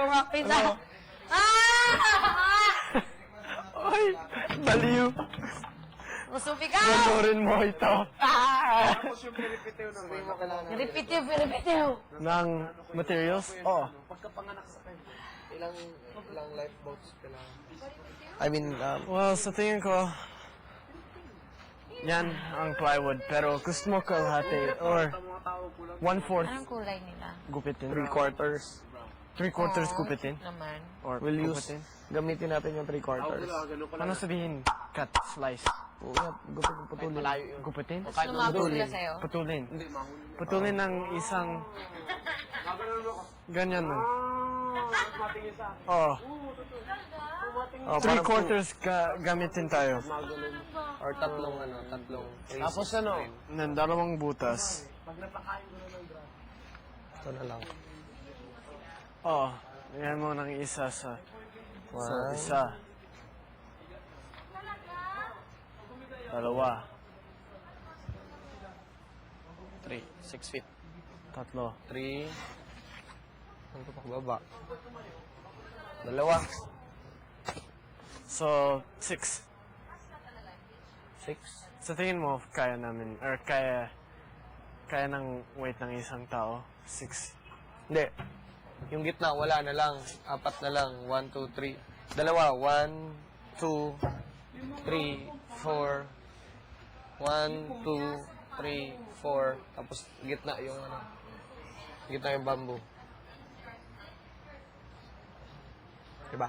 Rock, paper. Ah! Ay, baliw. Musupi ka! Panoorin mo ito. Ah! Repetitive, repetitive. Ng materials? Oo. Ilang, ilang lifeboats kailangan? I mean, um, Well, sa tingin ko, yan ang plywood. Pero gusto mo kalahati or one-fourth Anong kulay nila? gupitin. three quarters. Three quarters Oo, gupitin. Naman. Or We'll use, gupitin. gamitin natin yung three quarters. Ano sabihin? Cut, slice. Oo, yan. Gupitin, putulin. Gupitin? Tapos lumabas sila sa'yo. Putulin. Putulin ng isang... Ganyan nun. Oo. Oh, Three parang quarters ga gamitin tayo. Or tatlong, ano, tatlong. Tapos ano? Ng dalawang butas. Ito na lang. Oo. Yan mo ng isa sa... Sa One. isa. Dalawa. Three. Six feet. Tatlo. Three. Ano pa baba? Dalawa. So, six. Six. Sa tingin mo, kaya namin, or kaya, kaya ng weight ng isang tao? Six. Hindi. Yung gitna, wala na lang. Apat na lang. One, two, three. Dalawa. One, two, three, four. One, two, three, four. Tapos gitna yung ano. Gitna yung bamboo. Diba?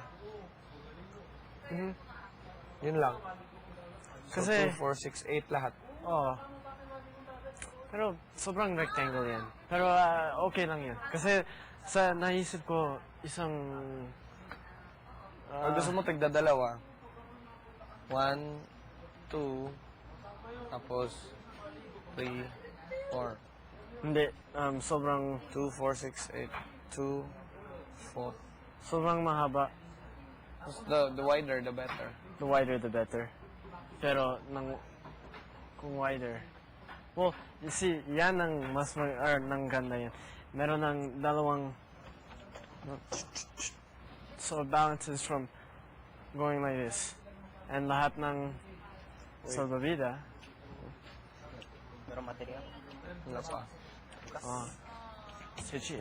Mhm. Yun lang. So, Kasi- two, four, six, eight lahat. Oo. Pero sobrang rectangle yan. Pero ah, okay lang yan. Kasi sa naisip ko, isang... Ah, gusto mo tigda dalawa. One, two, tapos three, four. hindi, um, sobrang, Two, four, six, eight. Two, four. sobrang mahaba. The, the wider, the better. The wider, the better. Pero, nang, kung wider. Well, you see, yan ang mas, mag, or, nang ganda yan. Meron ng dalawang, so it balances from going like this. And lahat ng salvavida, Wala pa. oh, Sichi.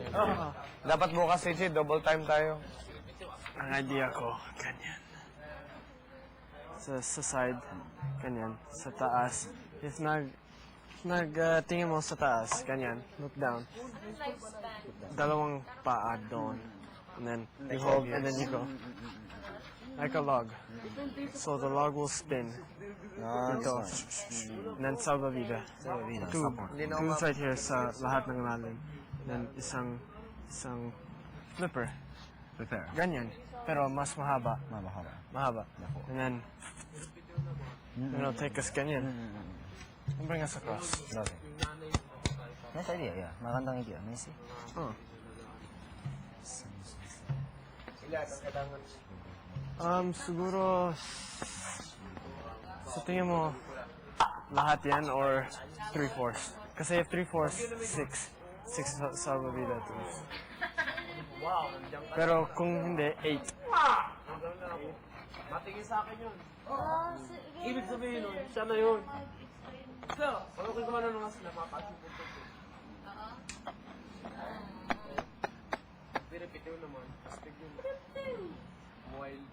Dapat bukas, Ichi, double time tayo. Ang idea ko, ganyan. Sa, sa side, ganyan. Sa taas. If nag, nag uh, mo sa taas, ganyan. Look down. Dalawang paa doon. And then you hold, and then you go. Like a log. So the log will spin. Ito. And then salvavida. Two. Two right here sa lahat ng lalim. Then isang, isang flipper. Prepare. Ganyan. Pero mas mahaba. Mahaba. Mahaba. And then, you know, take us ganyan. And bring us across. Okay. Nice idea, yeah. Magandang idea. Nice. Oh. Um, siguro, sa tingin mo, lahat yan or three-fourths? Kasi if three-fourths, six. Six sa salvavida tools. Pero kung hindi, eight. Ibig sabihin nun, siya na yun. So, okay ko man ano nga sila, mapag-ibig ko. Piripitiw naman. Astig yun. Wild.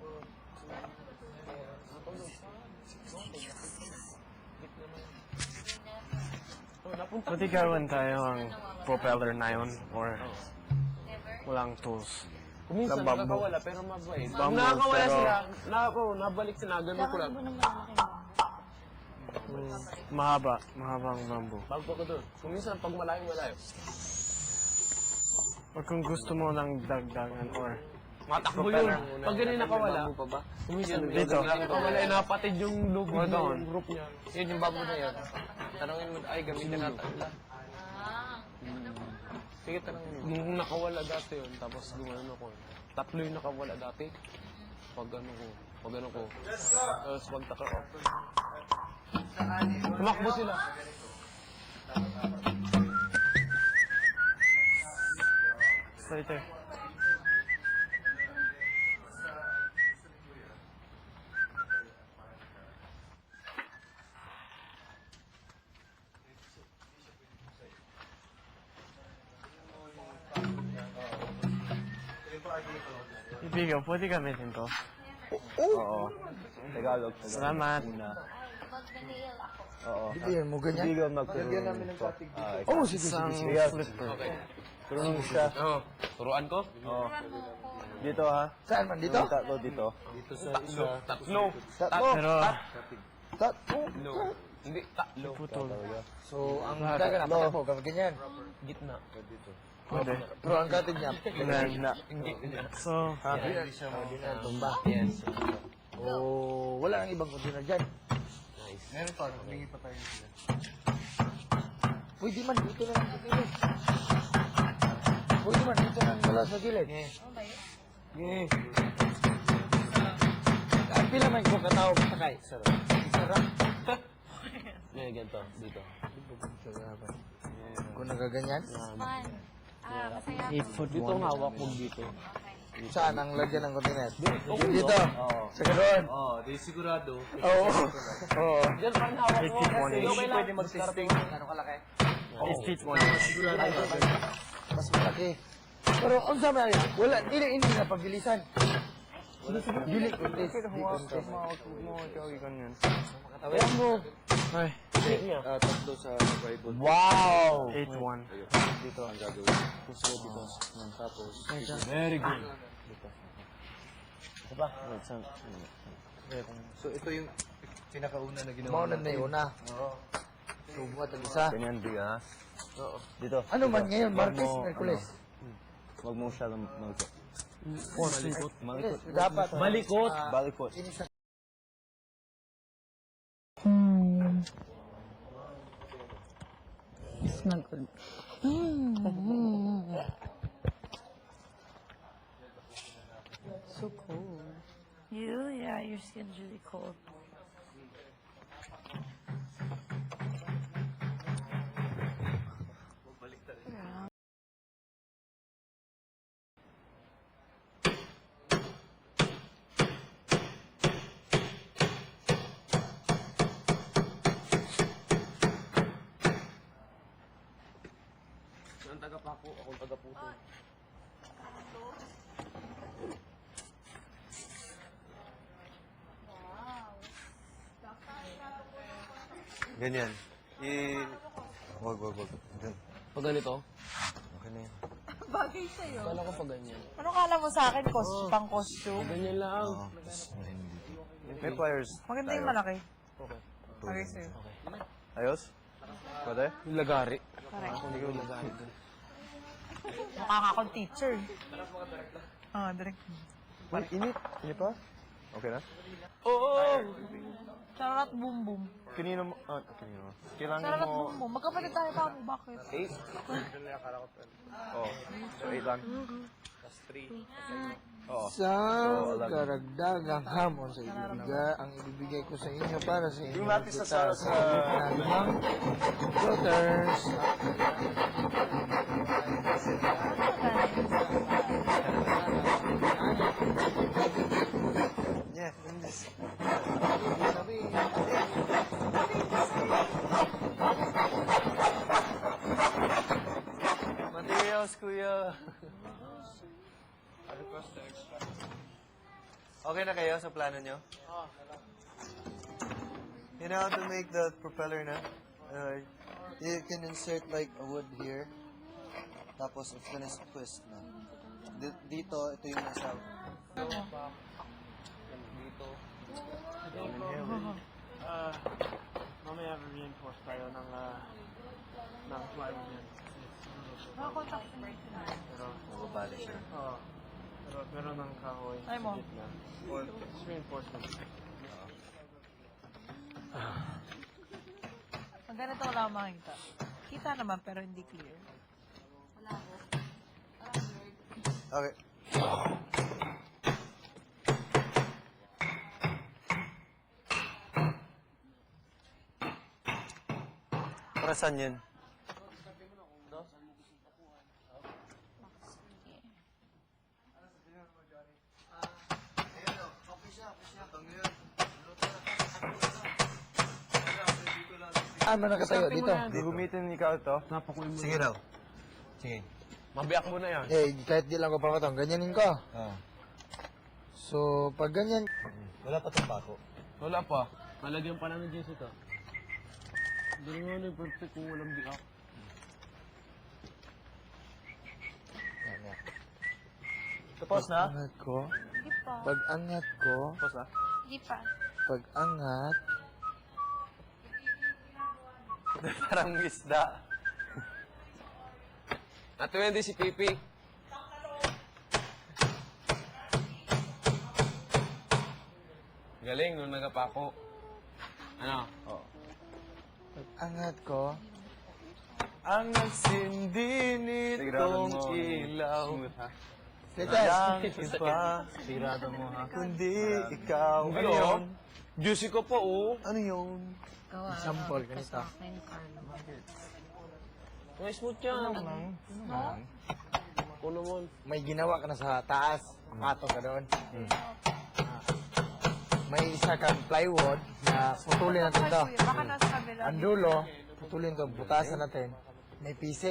Pwede gawin tayo ang propeller na yun or walang tools. Kuminsan nakakawala, pero mabait. Nakakawala pero- sila, na, oh, nabalik sila, ganun ko lang. Mahaba. Mahaba ang bamboo. Bago ko doon. Kuminsan, pag malayo-malayo. Or kung gusto mo lang dagdagan or Matakbo yun. Pag ganun nakawala, Bamboo pa ba? kuminsan, Dito. nakawala, napatid yung doon. ng group niya. Yun yung bamboo na yun. Tanongin mo, ay, gamitin natin nila. Sige, tanongin mo. Nung nakawala dati yun, tapos gumano ko. Tatlo yung nakawala dati. Pag ano ko, pag ano ko. Tapos pagtaka ko. Tumakbo sila. Later. Ibigaw, pwede gamitin to. Oh, oh. Oo. Tagalog. Salamat. Una. Oo. Bibigyan mo ganyan. Ibigaw magkaroon ng Ah, Oo, sige, sige. Isang sige. flipper. Turun siya. Oo. Turuan ko? Oo. Dito ha. Saan man dito? Tatlo dito. Tatlo. Tatlo. Tatlo. Pero, Tatlo. Hindi, tatlo. putol. So, ang gaganapan po, kapag ganyan. Gitna. Pwede. Pero ang katig niya, Gitna. So, hindi siya mo din ang tumba. Yes. Oh, wala nang ibang container dyan. Meron pa, humingi pa tayo nila. Pwede man, dito na lang sa gilid. Pwede man, dito na wala sa gilid. Yes. Ang pila man ko katao sakay. Sarap. Sarap. Ngayon, ganito. Dito. Kung nagaganyan, Fun. Ah, masaya. 8 foot Dito ang hawak mo dito. Saan ang lagyan ng container? Dito. Sa ganoon. Oo, di sigurado. Oo. Oo. Diyan pa ang hawak mo. 8 feet 1 Kasi inch. pwede mag-testing. Ano kalaki? 8 feet 1 inch. Mas malaki. Pero ang sama yan, wala, dili hindi na pabilisan. Dili contest. Dili contest. ganyan. Katawayan mo. Ay, Ah, tatlo sa Bible. Wow! 8 1. Dito ang gagawin. Tapos dito. Tapos. Very good. Wait, saan? So, ito yung pinakauna na ginawa. Maunad na yun na. Subuhat ang isa. Ganyan di ha? Oo. Dito. Ano man ngayon, Wag Martes, mo- Merkules? Huwag mo siya mag... enforcement. Malikot. Dapat. Malikot. Uh, Balikot. Hmm. Smell good. Mm. so cold. You? Yeah, your skin's really cold. Ang taga-pako, ako ang taga-puto. Ganyan. I... Wag, wag, wag. Ganyan. Pag ganito, Okay na yan. kala ko pag ganyan. Ano kala mo sa akin? Cos pang costume? Ganyan lang. Oo. May pliers. Maganda yung malaki. Okay, sir. Ayos? Pwede? Yung lagari. Correct. Hindi ko lagari dun. Mukha ka akong teacher. Ah, direct. Wait, init. Init pa? Okay na? Oo! Charot boom boom. Kanino mo... Ah, kanino mo. Kailangan Charot mo... boom boom. Magkapatid tayo pa mo. Bakit? Eight? Oo. So, eight lang. Oo. Sa karagdagang hamon sa ibibigay, ang ibibigay ko sa inyo para sa inyo. Yung natin sa sa... sa ng floaters. yeah, in this. Materials, kuya. Okay na kayo sa plano nyo? You know how to make the propeller na? Uh, you can insert like a wood here. Tapos it's gonna twist na. Di- Dito, ito yung nasa... Ah, mamaya reinforce tayo ng, ah, ng yan. Nakakontak ko na. Pero, Mababali siya. oo. Pero, ng kahoy Ay mo. sa gitna. Or, it's reinforcement. Pag ganito wala akong makikita. Kita naman pero hindi clear. Okay. Para saan yun? Saan man nakatayo dito? Gugumitin ikaw ito? Sige raw. Sige. Mabiyak mo na yan. Eh, kahit di lang ko papatong, ganyanin ko. Oh. So, pag ganyan, Wala pa itong bako. Wala pa. Malagyan pa namin dyan ito. Hindi nga na perfect kung walang biak. yan, yan. Tapos na? Angat ko, Hindi pa. pag angat ko, Tapos na? Hindi pa. pag angat, Parang isda. At si Pipi. Galing nung nagapako. Ano? pag angat ko, Ang nagsindi nitong ilaw. Letas, iba, kundi ikaw. Ano yun? Juicy ka pa, oh. Ano yun? Gawa. Example, ganito. May smooth yan. Ako naman. may ginawa ka na sa taas, patong ka doon. May isa kang plywood na putulin natin to. Baka nasa kabila. Ang dulo, putulin to, butasan natin. May pisi.